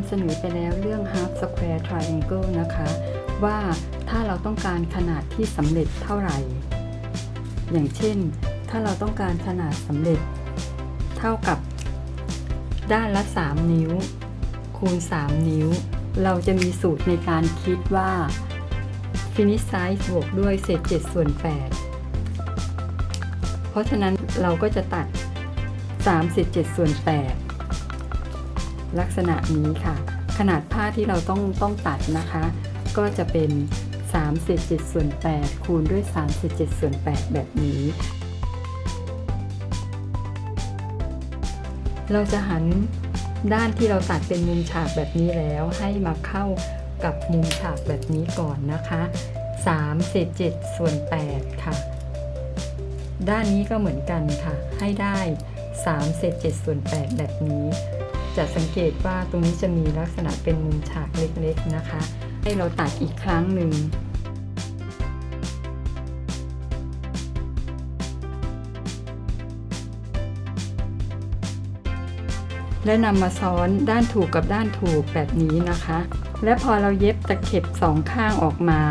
ำเสนอไปแล้วเรื่อง half square triangle นะคะ ว่าถ้าเราต้องการขนาดที่สำเร็จเท่าไหร่ อย่างเช่น ถ้าเราต้องการขนาดสำเร็จ เท่ากับ ด้านละ 3 นิ้ว คูณ 3 นิ้ว เราจะมีสูตรในการคิดว่า finish size บวกด้วยเศษ7ส่วน 8 เพราะฉะนั้นเราก็จะตัด3เศษ7ส่วน 8 ลักษณะนี้ค่ะ ขนาดผ้าที่เราต้องต้องตัดนะคะ ก็จะเป็น3เศษ7ส่วน8คูณด้วย3เศษ7ส่วน8แบบนี้ เราจะหันด้านที่เราตัดเป็นมุมฉากแบบนี้แล้วให้มาเข้ากับมุมฉากแบบนี้ก่อนนะคะ3เศษ7ส่วน8ค่ะ ด้านนี้ก็เหมือนกันค่ะ ให้ได้3เศษ7ส่วน8แบบนี้ จะสังเกตว่าตรงนี้จะมีลักษณะเป็นมุมฉากเล็กๆนะคะ ให้เราตัดอีกครั้งหนึ่งและนำมาซ้อนด้านถูกกับด้านถูกแบบนี้นะคะ และพอเราเย็บตะเข็บสองข้างออกมา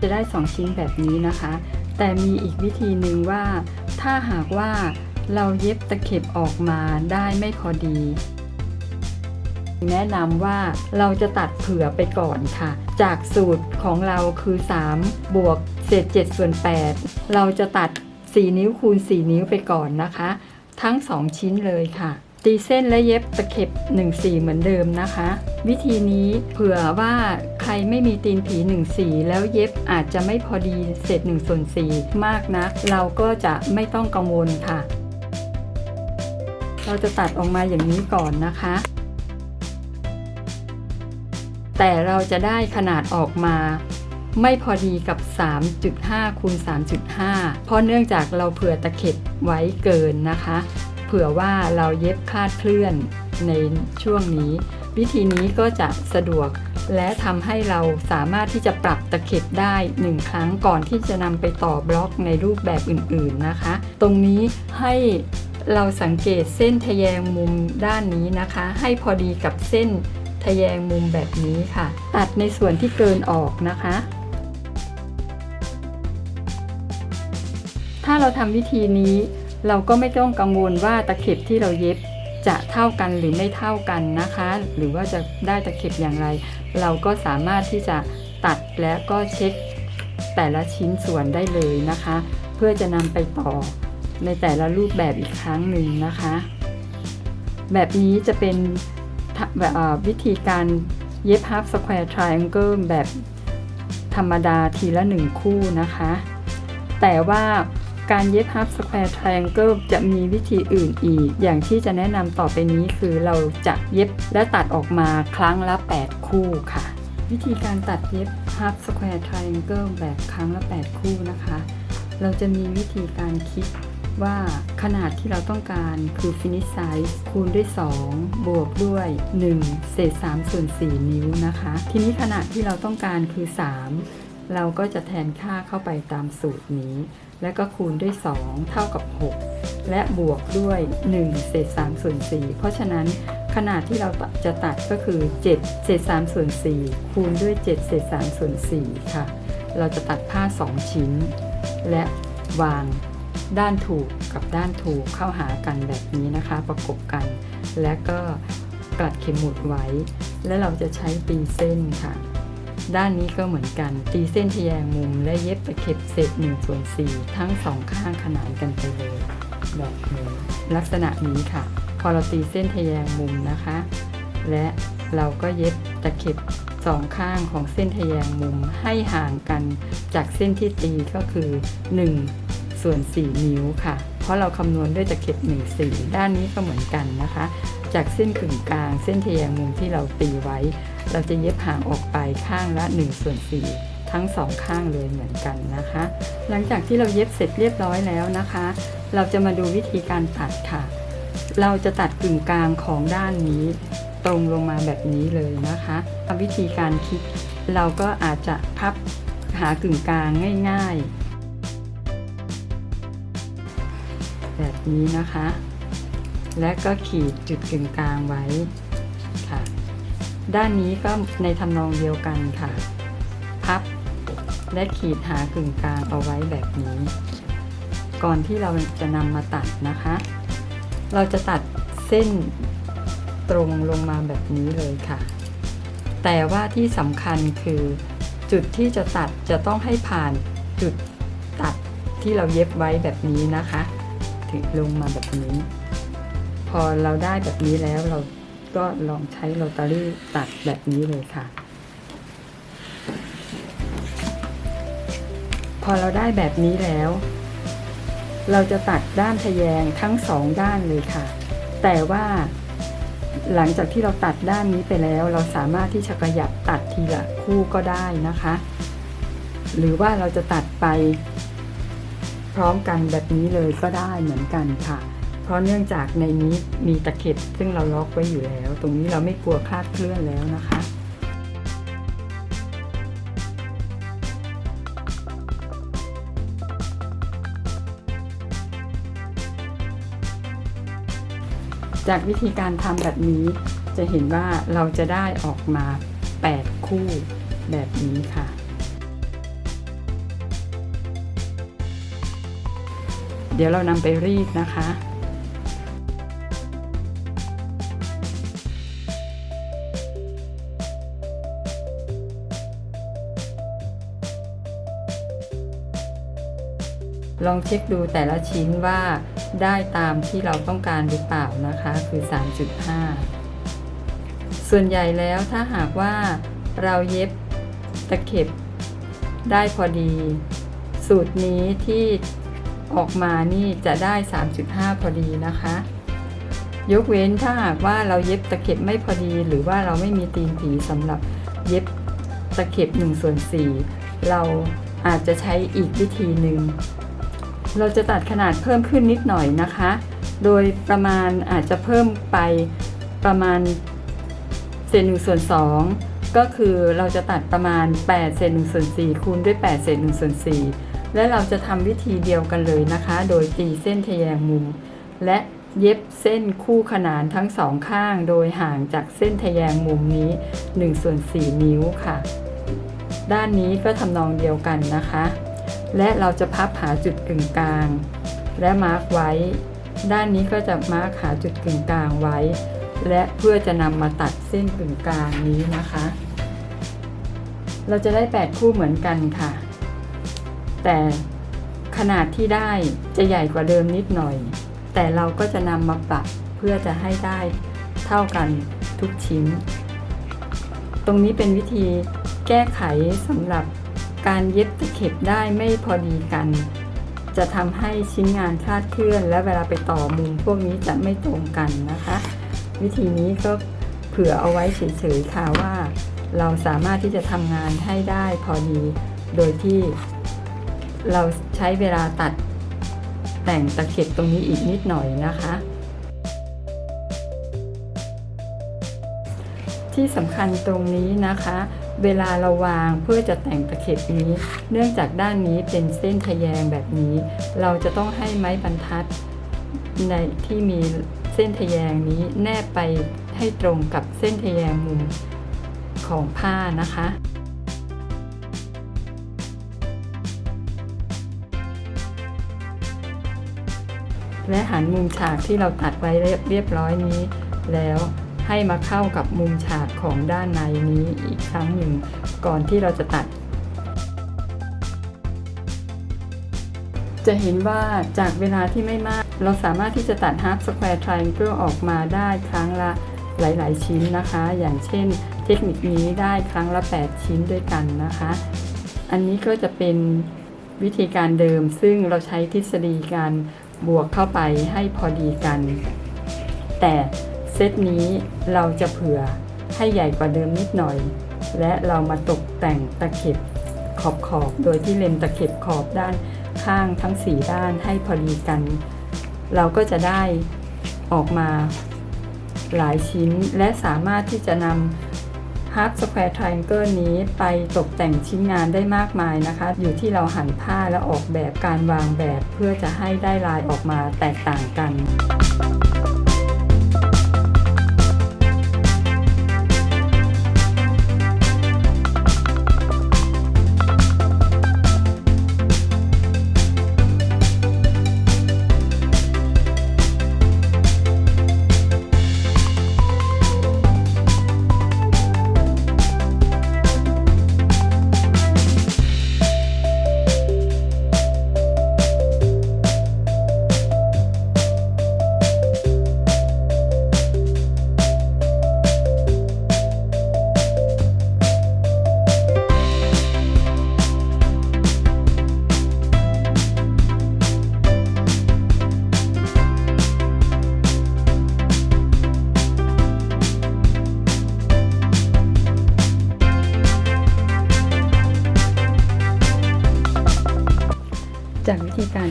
จะได้2ชิ้นแบบนี้นะคะ แต่มีอีกวิธีหนึ่งว่า ถ้าหากว่า เราเย็บตะเข็บออกมาได้ไม่พอดี แนะนำว่าเราจะตัดเผื่อไปก่อนค่ะ จากสูตรของเราคือ 3 บวกเศษ7ส่วน 8 เราจะตัด 4 นิ้วคูณ 4 นิ้วไปก่อนนะคะ ทั้ง 2 ชิ้นเลยค่ะตีเส้นและเย็บตะเข็บ1สีเหมือนเดิมนะคะ วิธีนี้เผื่อว่าใครไม่มีตีนผี1สีแล้วเย็บอาจจะไม่พอดีเศษ1ส่วน4มากนัก เราก็จะไม่ต้องกังวลค่ะ เราจะตัดออกมาอย่างนี้ก่อนนะคะ แต่เราจะได้ขนาดออกมาไม่พอดีกับ 3.5คูณ3.5 เพราะเนื่องจากเราเผื่อตะเข็บไว้เกินนะคะ เผื่อว่าเราเย็บคลาดเคลื่อนในช่วงนี้ วิธีนี้ก็จะสะดวกและทำให้เราสามารถที่จะปรับตะเข็บได้ 1 ครั้งก่อนที่จะนำไปต่อบล็อกในรูปแบบอื่นๆนะคะ ตรงนี้ให้ เราสังเกตเส้นทะแยงมุมด้านนี้นะคะ ให้พอดีกับเส้นทะแยงมุมแบบนี้ค่ะ ตัดในส่วนที่เกินออกนะคะ ถ้าเราทำวิธีนี้ เราก็ไม่ต้องกังวลว่าตะเข็บที่เราเย็บจะเท่ากันหรือไม่เท่ากันนะคะ หรือว่าจะได้ตะเข็บอย่างไร เราก็สามารถที่จะตัดและก็เช็คแต่ละชิ้นส่วนได้เลยนะคะ เพื่อจะนำไปต่อ ในแต่ละรูปแบบอีกครั้งหนึ่งนะคะ แบบนี้จะเป็นแบบวิธีการเย็บ half square triangle แบบธรรมดาทีละหนึ่งคู่นะคะ แต่ว่าการเย็บ half square triangle จะมีวิธีอื่นอีก อย่างที่จะแนะนำต่อไปนี้คือเราจะเย็บและตัดออกมาครั้งละ 8 คู่ค่ะ วิธีการตัดเย็บ half square triangle แบบครั้งละ 8 คู่นะคะ เราจะมีวิธีการคิด ว่าขนาดที่เราต้องการคือ finish size คูณด้วย 2 บวกด้วย 1 เศษ3ส่วน4นิ้วนะคะ ทีนี้ขนาดที่เราต้องการคือ 3 เราก็จะแทนค่าเข้าไปตามสูตรนี้ แล้วก็คูณด้วย 2 เท่ากับ 6 และบวกด้วย 1 เศษ3ส่วน4เพราะฉะนั้นขนาดที่เราจะตัดก็คือ 7 เศษ3ส่วน4คูณด้วย 7 เศษ3ส่วน4ค่ะ เราจะตัดผ้า 2 ชิ้น และวาง ด้านถูกกับด้านถูกเข้าหากันแบบนี้นะคะ ประกบกัน และก็กลัดเข็มหมุดไว้ และเราจะใช้ตีเส้นค่ะ ด้านนี้ก็เหมือนกัน ตีเส้นทแยงมุม และเย็บตะเข็บเศษ1ส่วน4ทั้งสองข้างขนานกันไปเลยแบบนี้ลักษณะนี้ค่ะ พอเราตีเส้นทแยงมุมนะคะ และเราก็เย็บตะเข็บสองข้างของเส้นทแยงมุมให้ห่างกันจากเส้นที่ตีก็คือ 1 ส่วน 4 นิ้วค่ะ เพราะเราคำนวณด้วยตะเข็บ1 4 ด้านนี้ก็เหมือนกันนะคะ จากเส้นกึ่งกลาง เส้นทแยงมุมที่เราตีไว้ เราจะเย็บห่างออกไปข้างละ1ส่วน4ทั้งสองข้างเลยเหมือนกันนะคะ หลังจากที่เราเย็บเสร็จเรียบร้อยแล้วนะคะ เราจะมาดูวิธีการตัดค่ะ เราจะตัดกึ่งกลางของด้านนี้ ตรงลงมาแบบนี้เลยนะคะวิธีการคิด เราก็อาจจะพับหากึ่งกลางง่าย ๆ นี้นะคะ และก็ขีดจุดกึ่งกลางไว้ค่ะ ด้านนี้ก็ในทำนองเดียวกันค่ะ พับและขีดหากึ่งกลางเอาไว้แบบนี้ ก่อนที่เราจะนำมาตัดนะคะ เราจะตัดเส้นตรงลงมาแบบนี้เลยค่ะ แต่ว่าที่สำคัญคือจุดที่จะตัดจะต้องให้ผ่านจุดตัดที่เราเย็บไว้แบบนี้นะคะ ถึงลงมาแบบนี้ พอเราได้แบบนี้แล้วเราก็ลองใช้โรตารี่ตัดแบบนี้เลยค่ะ พอเราได้แบบนี้แล้ว เราจะตัดด้านทะแยงทั้งสองด้านเลยค่ะ แต่ว่าหลังจากที่เราตัดด้านนี้ไปแล้ว เราสามารถที่จะขยับตัดทีละคู่ก็ได้นะคะ หรือว่าเราจะตัดไป ร้อมกันแบบนี้เลยก็ได้เหมือนกันค่ะ เพราะเนื่องจากในนี้มีตะเข็บซึ่งเราล็อกไว้อยู่แล้ว ตรงนี้เราไม่กลัวคลาดเคลื่อนแล้วนะคะจากวิธีการทำแบบนี้จะเห็นว่าเราจะได้ออกมา 8 คู่แบบนี้ค่ะ เดี๋ยวเรานำไปรีดนะคะ ลองเช็คดูแต่ละชิ้นว่าได้ตามที่เราต้องการหรือเปล่านะคะคือ 3.5 ส่วนใหญ่แล้วถ้าหากว่าเราเย็บตะเข็บได้พอดี สูตรนี้ที่ ออกมานี่จะได้ 3.5 พอดีนะคะ ยกเว้นถ้าหากว่าเราเย็บตะเข็บไม่พอดี หรือว่าเราไม่มีตีนผีสำหรับเย็บตะเข็บ1ส่วน4เราอาจจะใช้อีกวิธีหนึ่ง เราจะตัดขนาดเพิ่มขึ้นนิดหน่อยนะคะ โดยประมาณอาจจะเพิ่มไปประมาณเศษหนึ่งส่วนสองก็คือเราจะตัดประมาณ8เศษหนึ่งส่วนสี่คูณด้วย8เศษหนึ่งส่วนสี่ และเราจะทำวิธีเดียวกันเลยนะคะ โดยตีเส้นทะแยงมุม และเย็บเส้นคู่ขนานทั้งสองข้าง โดยห่างจากเส้นทะแยงมุมนี้1ส่วน4นิ้วค่ะ ด้านนี้ก็ทำนองเดียวกันนะคะ และเราจะพับหาจุดกึ่งกลาง และมาร์กไว้ ด้านนี้ก็จะมาร์กหาจุดกึ่งกลางไว้ และเพื่อจะนำมาตัดเส้นกึ่งกลางนี้นะคะ เราจะได้ 8 คู่เหมือนกันค่ะ แต่ขนาดที่ได้จะใหญ่กว่าเดิมนิดหน่อย แต่เราก็จะนำมาปรับเพื่อจะให้ได้เท่ากันทุกชิ้น ตรงนี้เป็นวิธีแก้ไขสำหรับการเย็บตะเข็บได้ไม่พอดีกัน จะทำให้ชิ้นงานคลาดเคลื่อน และเวลาไปต่อมุมพวกนี้จะไม่ตรงกันนะคะ วิธีนี้ก็เผื่อเอาไว้เฉยๆค่ะว่า เราสามารถที่จะทำงานให้ได้พอดีโดยที่ เราใช้เวลาตัดแต่งตะเข็บตรงนี้อีกนิดหน่อยนะคะ ที่สำคัญตรงนี้นะคะ เวลาเราวางเพื่อจะแต่งตะเข็บนี้ เนื่องจากด้านนี้เป็นเส้นทะแยงแบบนี้ เราจะต้องให้ไม้บรรทัดในที่มีเส้นทะแยงนี้แนบไปให้ตรงกับเส้นทะแยงมุมของผ้านะคะ และหันมุมฉากที่เราตัดไว้เรียบร้อยนี้ แล้วให้มาเข้ากับมุมฉากของด้านในนี้อีกครั้งหนึ่ง ก่อนที่เราจะตัด จะเห็นว่าจากเวลาที่ไม่มาก เราสามารถที่จะตัด half square triangle ออกมาได้ครั้งละหลาย ๆ ชิ้นนะคะ อย่างเช่น เทคนิคนี้ได้ครั้งละ 8 ชิ้นด้วยกันนะคะ อันนี้ก็จะเป็นวิธีการเดิมซึ่งเราใช้ทฤษฎีการ บวกเข้าไปให้พอดีกัน แต่เซตนี้เราจะเผื่อให้ใหญ่กว่าเดิมนิดหน่อย และเรามาตกแต่งตะเข็บขอบขอบโดยที่เล็มตะเข็บขอบด้านข้างทั้ง 4 ด้านให้พอดีกัน เราก็จะได้ออกมาหลายชิ้นและสามารถที่จะนำ Half Square Triangle นี้ไปตกแต่งชิ้นงานได้มากมายนะคะ อยู่ที่เราหั่นผ้าและออกแบบการวางแบบ เพื่อจะให้ได้ลายออกมาแตกต่างกัน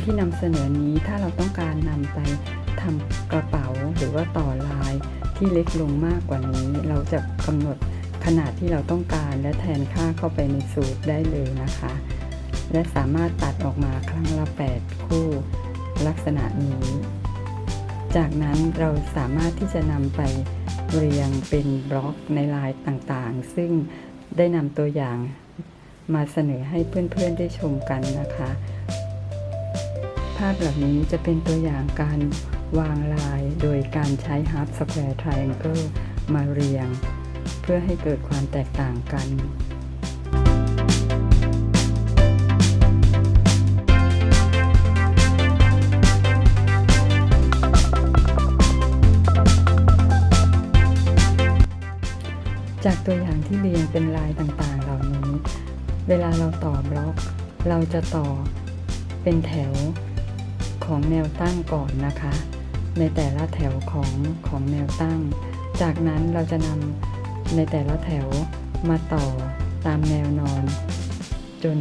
ที่นำเสนอนี้ถ้าเราต้องการนำไปทำกระเป๋าหรือว่าต่อลายที่เล็กลงมากกว่านี้ เราจะกำหนดขนาดที่เราต้องการและแทนค่าเข้าไปในสูตรได้เลยนะคะ และสามารถตัดออกมาครั้งละ 8 คู่ลักษณะนี้ จากนั้นเราสามารถที่จะนำไปเรียงเป็นบล็อกในลายต่างๆ ซึ่งได้นำตัวอย่างมาเสนอให้เพื่อนๆได้ชมกันนะคะ ภาพเหล่านี้จะเป็นตัวอย่างการวางลายโดยการใช้ half square triangle มาเรียง เพื่อให้เกิดความแตกต่างกันจากตัวอย่างที่เรียงเป็นลายต่างๆ เหล่านี้ เวลาเราต่อบล็อก เราจะต่อเป็นแถว ของแนวตั้งก่อนนะคะ ในแต่ละแถวของของแนวตั้ง จากนั้นเราจะนำในแต่ละแถวมาต่อตามแนวนอน จน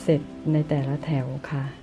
เสร็จในแต่ละแถวค่ะ